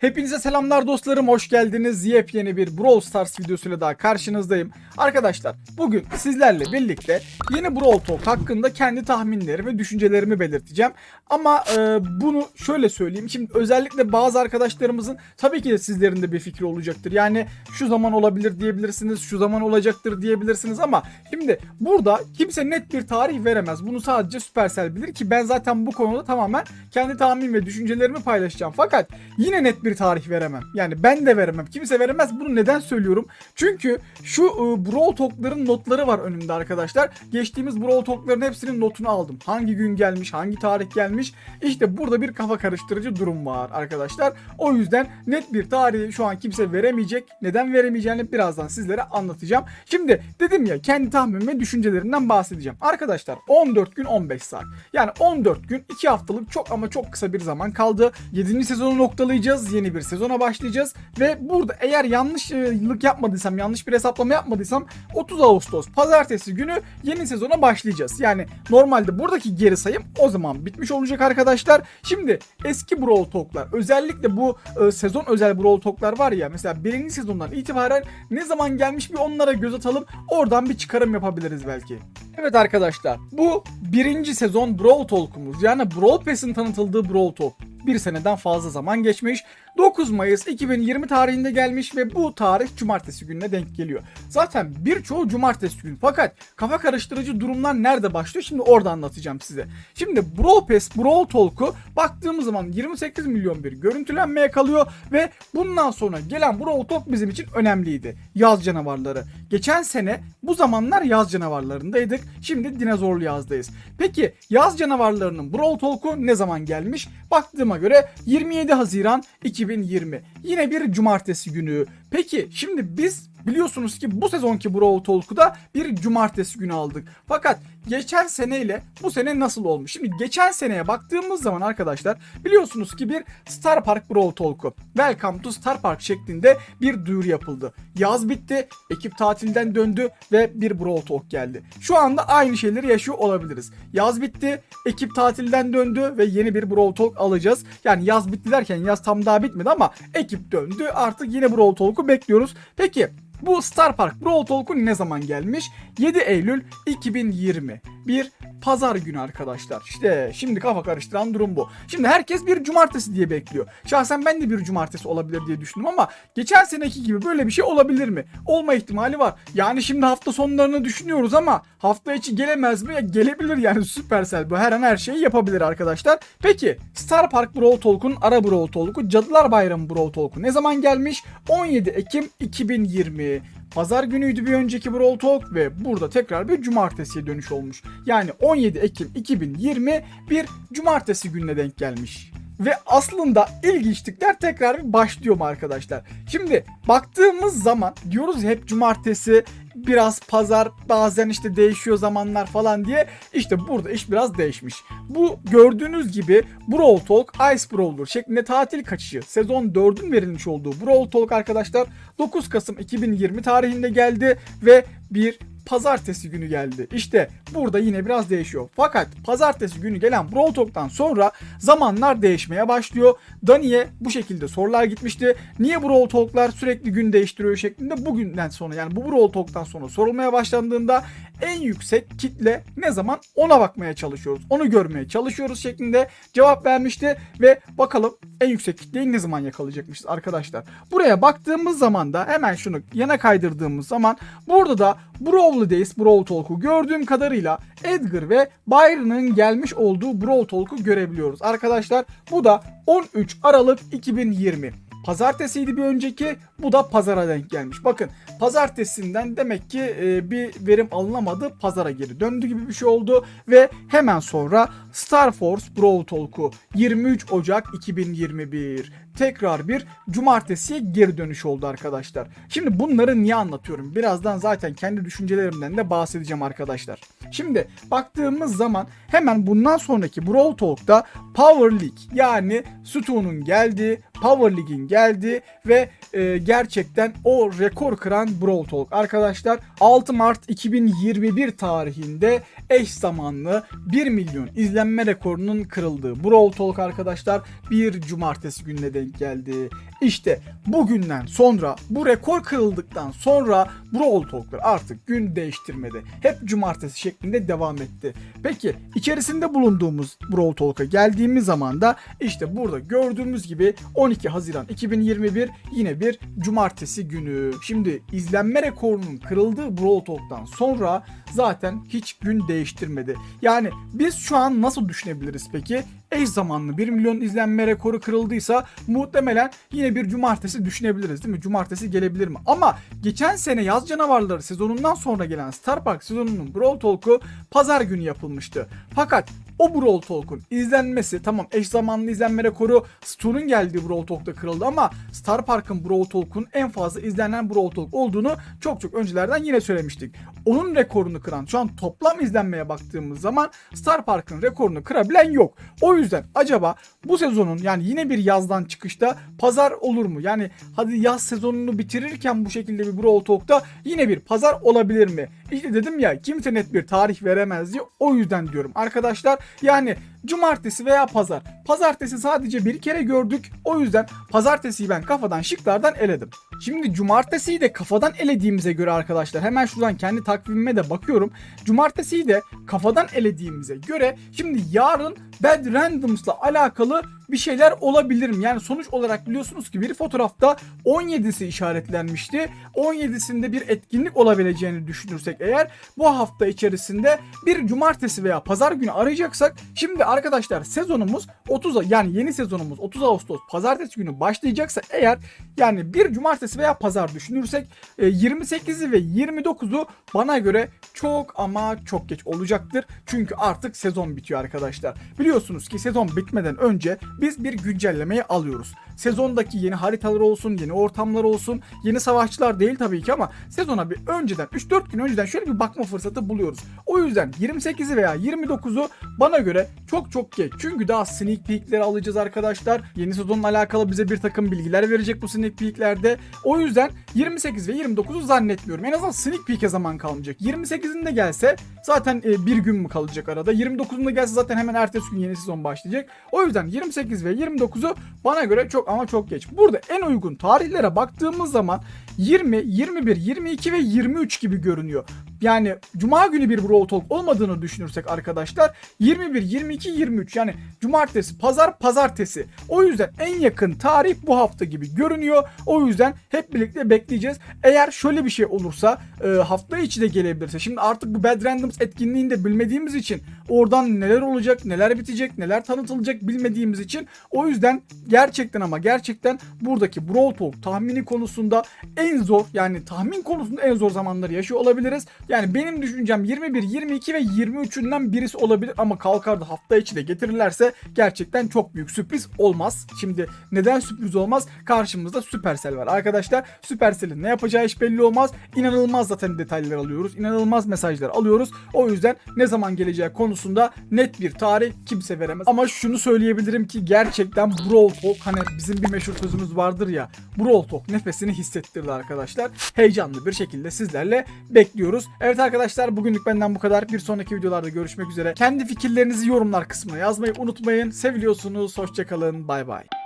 Hepinize selamlar dostlarım, hoş geldiniz. Yepyeni bir Brawl Stars videosuyla daha karşınızdayım. Arkadaşlar, bugün sizlerle birlikte yeni Brawl Talk hakkında kendi tahminlerimi, düşüncelerimi belirteceğim. Ama e, bunu şöyle söyleyeyim. Şimdi özellikle bazı arkadaşlarımızın tabii ki de sizlerin de bir fikri olacaktır. Yani şu zaman olabilir diyebilirsiniz, şu zaman olacaktır diyebilirsiniz ama şimdi burada kimse net bir tarih veremez. Bunu sadece Supercell bilir ki ben zaten bu konuda tamamen kendi tahmin ve düşüncelerimi paylaşacağım. Fakat yine net bir tarih veremem. Yani ben de veremem. Kimse veremez. Bunu neden söylüyorum? Çünkü şu e, Brawl Talk'ların notları var önümde arkadaşlar. Geçtiğimiz Brawl Talk'ların hepsinin notunu aldım. Hangi gün gelmiş, hangi tarih gelmiş. İşte burada bir kafa karıştırıcı durum var arkadaşlar. O yüzden net bir tarihi şu an kimse veremeyecek. Neden veremeyeceğini birazdan sizlere anlatacağım. Şimdi dedim ya kendi tahmin ve düşüncelerimden bahsedeceğim. Arkadaşlar 14 gün 15 saat. Yani 14 gün 2 haftalık çok ama çok kısa bir zaman kaldı. 7. sezonu noktalayacağız. Yeni bir sezona başlayacağız. Ve burada eğer yanlışlık yapmadıysam, yanlış bir hesaplama yapmadıysam 30 Ağustos pazartesi günü yeni sezona başlayacağız. Yani normalde buradaki geri sayım o zaman bitmiş olacak arkadaşlar. Şimdi eski Brawl Talk'lar özellikle bu e, sezon özel Brawl Talk'lar var ya mesela birinci sezondan itibaren ne zaman gelmiş bir onlara göz atalım. Oradan bir çıkarım yapabiliriz belki. Evet arkadaşlar bu birinci sezon Brawl Talk'umuz yani Brawl Pass'in tanıtıldığı Brawl Talk. Bir seneden fazla zaman geçmiş. 9 Mayıs 2020 tarihinde gelmiş ve bu tarih cumartesi gününe denk geliyor. Zaten birçoğu cumartesi günü fakat kafa karıştırıcı durumlar nerede başlıyor şimdi orada anlatacağım size. Şimdi Brawl Pass Brawl Talk'u baktığımız zaman 28 milyon bir görüntülenmeye kalıyor ve bundan sonra gelen Brawl Talk bizim için önemliydi. Yaz canavarları. Geçen sene bu zamanlar yaz canavarlarındaydık. Şimdi dinozorlu yazdayız. Peki yaz canavarlarının Brawl Talk'u ne zaman gelmiş? Baktığıma göre 27 Haziran 2020. Yine bir cumartesi günü. Peki şimdi biz biliyorsunuz ki bu sezonki Brawl Talk'u da bir cumartesi günü aldık. Fakat geçen seneyle bu sene nasıl olmuş? Şimdi geçen seneye baktığımız zaman arkadaşlar biliyorsunuz ki bir Star Park Brawl Talk'u Welcome to Star Park şeklinde bir duyuru yapıldı. Yaz bitti, ekip tatilden döndü ve bir Brawl Talk geldi. Şu anda aynı şeyleri yaşıyor olabiliriz. Yaz bitti, ekip tatilden döndü ve yeni bir Brawl Talk alacağız. Yani yaz bitti derken yaz tam daha bitmedi ama ekip döndü. Artık yine Brawl Talk'u bekliyoruz. Peki bu Star Park Brawl Talk'u ne zaman gelmiş? 7 Eylül 2020. Bir pazar günü arkadaşlar. İşte şimdi kafa karıştıran durum bu. Şimdi herkes bir cumartesi diye bekliyor. Şahsen ben de bir cumartesi olabilir diye düşündüm ama geçen seneki gibi böyle bir şey olabilir mi? Olma ihtimali var. Yani şimdi hafta sonlarını düşünüyoruz ama hafta içi gelemez mi? Ya gelebilir yani Supercell bu her an her şeyi yapabilir arkadaşlar. Peki Star Park Brawl Talk'un ara Brawl Talk'u Cadılar Bayramı Brawl Talk'u ne zaman gelmiş? 17 Ekim 2020. Pazar günüydü bir önceki Brawl Talk ve burada tekrar bir cumartesiye dönüş olmuş. Yani 17 Ekim 2020 bir cumartesi gününe denk gelmiş. Ve aslında ilginçlikler tekrar bir başlıyor mu arkadaşlar? Şimdi baktığımız zaman diyoruz hep cumartesi biraz pazar bazen işte değişiyor zamanlar falan diye işte burada iş biraz değişmiş. Bu gördüğünüz gibi Brawl Talk Ice Brawler şeklinde tatil kaçışı sezon 4'ün verilmiş olduğu Brawl Talk arkadaşlar 9 Kasım 2020 tarihinde geldi ve bir pazartesi günü geldi. İşte burada yine biraz değişiyor. Fakat pazartesi günü gelen Brawl Talk'tan sonra zamanlar değişmeye başlıyor. Dani'ye bu şekilde sorular gitmişti. Niye Brawl Talk'lar sürekli gün değiştiriyor şeklinde bugünden sonra yani bu Brawl Talk'tan sonra sorulmaya başlandığında en yüksek kitle ne zaman ona bakmaya çalışıyoruz. Onu görmeye çalışıyoruz şeklinde cevap vermişti ve bakalım en yüksek kitleyi ne zaman yakalayacakmışız arkadaşlar. Buraya baktığımız zaman da hemen şunu yana kaydırdığımız zaman burada da Brawl'lı Days Brawl Talk'u gördüğüm kadarıyla Edgar ve Byron'ın gelmiş olduğu Brawl Talk'u görebiliyoruz. Arkadaşlar bu da 13 Aralık 2020. Pazartesiydi bir önceki. Bu da pazara denk gelmiş. Bakın pazartesinden demek ki e, bir verim alınamadı. Pazara geri döndü gibi bir şey oldu. Ve hemen sonra Star Force Brawl Talk'u 23 Ocak 2021 tekrar bir cumartesiye geri dönüş oldu arkadaşlar. Şimdi bunları niye anlatıyorum? Birazdan zaten kendi düşüncelerimden de bahsedeceğim arkadaşlar. Şimdi baktığımız zaman hemen bundan sonraki Brawl Talk'ta Power League yani Stu'nun geldiği, Power League'in geldiği ve e, gerçekten o rekor kıran Brawl Talk. Arkadaşlar 6 Mart 2021 tarihinde eş zamanlı 1 milyon izlenme rekorunun kırıldığı Brawl Talk arkadaşlar bir cumartesi gününe denk geldi. İşte bugünden sonra bu rekor kırıldıktan sonra Brawl Talk'lar artık gün değiştirmedi. Hep cumartesi şeklinde devam etti. Peki içerisinde bulunduğumuz Brawl Talk'a geldiğimiz zaman da işte burada gördüğümüz gibi 12 Haziran 2021 yine bir cumartesi günü. Şimdi izlenme rekorunun kırıldığı Brawl Talk'tan sonra zaten hiç gün değiştirmedi. Yani biz şu an nasıl düşünebiliriz peki? Eş zamanlı 1 milyon izlenme rekoru kırıldıysa muhtemelen yine bir cumartesi düşünebiliriz değil mi? Cumartesi gelebilir mi? Ama geçen sene Yaz Canavarları sezonundan sonra gelen Star Park sezonunun Brawl Talk'u pazar günü yapılmıştı. Fakat o Brawl Talk'un izlenmesi tamam eş zamanlı izlenme rekoru Stu'nun geldiği Brawl Talk'ta kırıldı ama Star Park'ın Brawl Talk'un en fazla izlenen Brawl Talk olduğunu çok çok öncelerden yine söylemiştik. Onun rekorunu kıran şu an toplam izlenmeye baktığımız zaman Star Park'ın rekorunu kırabilen yok. O yüzden acaba bu sezonun yani yine bir yazdan çıkışta pazar olur mu? Yani hadi yaz sezonunu bitirirken bu şekilde bir Brawl Talk'ta yine bir pazar olabilir mi? İşte dedim ya kimse net bir tarih veremez diye o yüzden diyorum arkadaşlar. Yani cumartesi veya pazar. Pazartesi sadece bir kere gördük. O yüzden pazartesiyi ben kafadan şıklardan eledim. Şimdi cumartesiyi de kafadan elediğimize göre arkadaşlar hemen şuradan kendi takvimime de bakıyorum. Cumartesiyi de kafadan elediğimize göre şimdi yarın Bad Randoms'la alakalı bir şeyler olabilir mi? Yani sonuç olarak biliyorsunuz ki bir fotoğrafta 17'si işaretlenmişti. 17'sinde bir etkinlik olabileceğini düşünürsek eğer bu hafta içerisinde bir cumartesi veya pazar günü arayacaksak şimdi arkadaşlar sezonumuz 30 yani yeni sezonumuz 30 Ağustos pazartesi günü başlayacaksa eğer yani bir cumartesi veya pazar düşünürsek e, 28'i ve 29'u bana göre çok ama çok geç olacaktır. Çünkü artık sezon bitiyor arkadaşlar. Biliyorsunuz ki sezon bitmeden önce biz bir güncellemeyi alıyoruz. Sezondaki yeni haritalar olsun, yeni ortamlar olsun, yeni savaşçılar değil tabii ki ama sezona bir önceden 3-4 gün önceden şöyle bir bakma fırsatı buluyoruz. O yüzden 28'i veya 29'u bana göre çok çok geç. Çünkü daha sneak peek'leri alacağız arkadaşlar. Yeni sezonla alakalı bize bir takım bilgiler verecek bu sneak peek'lerde. O yüzden 28 ve 29'u zannetmiyorum. En azından sneak peek'e zaman kalmayacak. 28'inde gelse zaten e, bir gün mü kalacak arada? 29'unda gelse zaten hemen ertesi gün yeni sezon başlayacak. O yüzden 28 ve 29'u bana göre çok ama çok geç. Burada en uygun tarihlere baktığımız zaman 20, 21, 22 ve 23 gibi görünüyor. Yani cuma günü bir Brawl Talk olmadığını düşünürsek arkadaşlar 21, 22, 23 yani cumartesi, pazar, pazartesi. O yüzden en yakın tarih bu hafta gibi görünüyor. O yüzden hep birlikte bekleyeceğiz. Eğer şöyle bir şey olursa e, hafta içi de gelebilirse. Şimdi artık bu Bad Randoms etkinliğini de bilmediğimiz için oradan neler olacak, neler bitecek, neler tanıtılacak bilmediğimiz için o yüzden gerçekten ama gerçekten buradaki Brawl Talk tahmini konusunda en zor yani tahmin konusunda en zor zamanları yaşıyor olabiliriz. Yani benim düşüncem 21, 22 ve 23'ünden birisi olabilir ama kalkar da hafta içi de getirirlerse gerçekten çok büyük sürpriz olmaz. Şimdi neden sürpriz olmaz? Karşımızda Supercell var arkadaşlar. Supercell'in ne yapacağı hiç belli olmaz. İnanılmaz zaten detaylar alıyoruz. İnanılmaz mesajlar alıyoruz. O yüzden ne zaman geleceği konusunda net bir tarih kimse veremez. Ama şunu söyleyebilirim ki gerçekten Brawl Talk hani bizim bir meşhur sözümüz vardır ya. Brawl Talk nefesini hissettirdi arkadaşlar. Heyecanlı bir şekilde sizlerle bekliyoruz. Evet arkadaşlar bugünlük benden bu kadar. Bir sonraki videolarda görüşmek üzere. Kendi fikirlerinizi yorumlar kısmına yazmayı unutmayın. Seviliyorsunuz. Hoşçakalın. Bay bay.